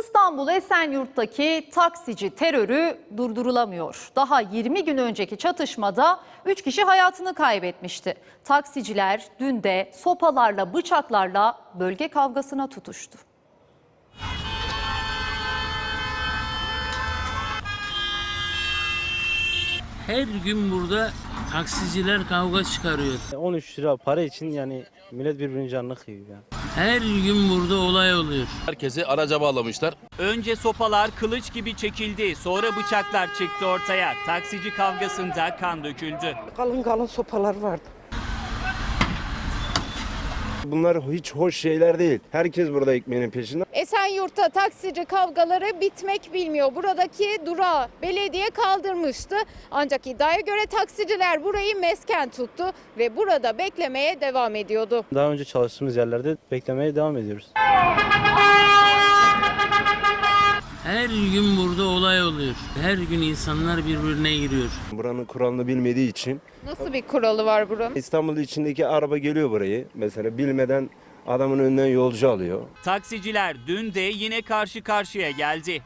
İstanbul Esenyurt'taki taksici terörü durdurulamıyor. Daha 20 gün önceki çatışmada 3 kişi hayatını kaybetmişti. Taksiciler dün de sopalarla, bıçaklarla bölge kavgasına tutuştu. Her gün burada taksiciler kavga çıkarıyor. 13 lira para için yani millet birbirinin canını kıyıyor yani. Her gün burada olay oluyor. Herkesi araca bağlamışlar. Önce sopalar kılıç gibi çekildi, sonra bıçaklar çıktı ortaya. Taksici kavgasında kan döküldü. kalın kalın sopalar vardı. Bunlar hiç hoş şeyler değil. Herkes burada ekmeğinin peşinde. Esenyurt'ta taksici kavgaları bitmek bilmiyor. Buradaki durağı belediye kaldırmıştı. Ancak iddiaya göre taksiciler burayı mesken tuttu ve burada beklemeye devam ediyordu. Daha önce çalıştığımız yerlerde beklemeye devam ediyoruz. Her gün burada olay oluyor. Her gün insanlar birbirine giriyor. Buranın kuralını bilmediği için Nasıl bir kuralı var buranın? İstanbul içindeki araba geliyor burayı. Mesela bilmeden adamın önünden yolcu alıyor. Taksiciler dün de yine karşı karşıya geldi.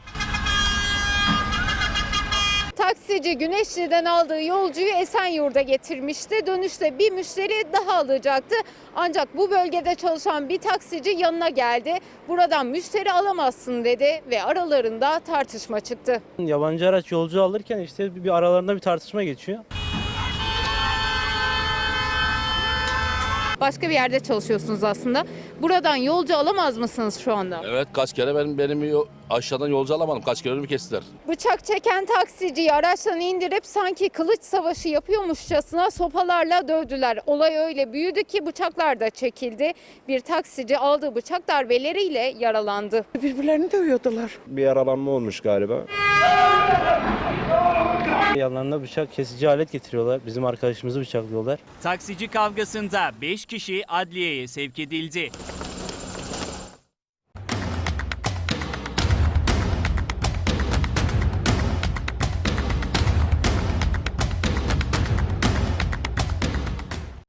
Taksici Güneşli'den aldığı yolcuyu Esenyurt'a getirmişti. Dönüşte bir müşteri daha alacaktı. Ancak bu bölgede çalışan bir taksici yanına geldi. Buradan müşteri alamazsın dedi ve aralarında tartışma çıktı. Yabancı araç yolcu alırken işte bir aralarında bir tartışma geçiyor. Başka bir yerde çalışıyorsunuz aslında. Buradan yolcu alamaz mısınız şu anda? Evet kaç kere ben benim yo- aşağıdan yolcu alamadım. Kaç kere önümü kestiler. Bıçak çeken taksiciyi araçtan indirip sanki kılıç savaşı yapıyormuşçasına sopalarla dövdüler. Olay öyle büyüdü ki bıçaklar da çekildi. Bir taksici aldığı bıçak darbeleriyle yaralandı. Birbirlerini dövüyordular. Bir yaralanma olmuş galiba. Yanlarında bıçak kesici alet getiriyorlar. Bizim arkadaşımızı bıçaklıyorlar. Taksici kavgasında 5 kişi adliyeye sevk edildi.